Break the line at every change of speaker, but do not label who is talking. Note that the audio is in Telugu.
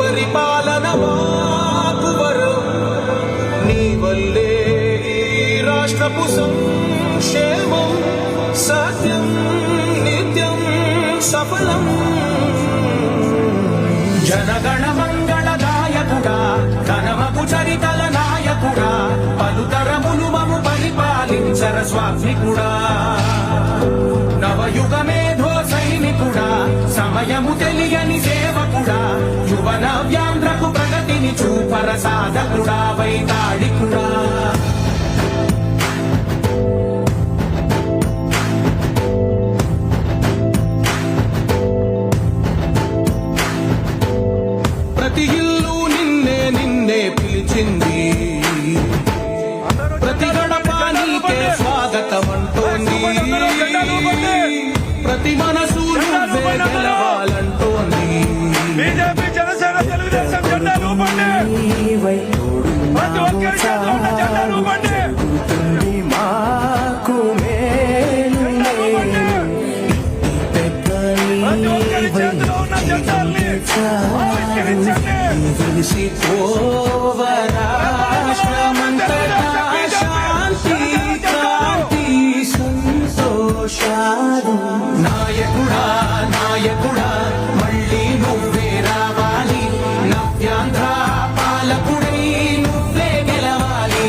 పరిపాలన మాకు వరం. నీ వల్లే ఈ రాష్ట్రపు సంక్షేమం సత్యం నిత్యం సఫలం. జనగణ మంగళదాయకుడా ఘనమపు చరితల నాయకుడా పలుతరములు మము పరిపాలించర స్వామికుడా నవయుగ మేధో సైనికుడా సమయము తెలియని సేవకుడా యువన వ్యాంధ్రకు ప్రగతిని చూపర సాధకుడా వైతాళికుడా. ప్రతి ఇల్లు నిన్నే నిన్నే పిలిచింది. ప్రతి గడప నీకే స్వాగతం అంటోంది ప్రతి మనసు
శాంతి కాంతి
సంతోషాలు
నాయకుడా నాయకుడా మళ్ళీ నువ్వే రావాలి నవ్యాంధ్ర పాలకుడై నువ్వే
గెలవాలి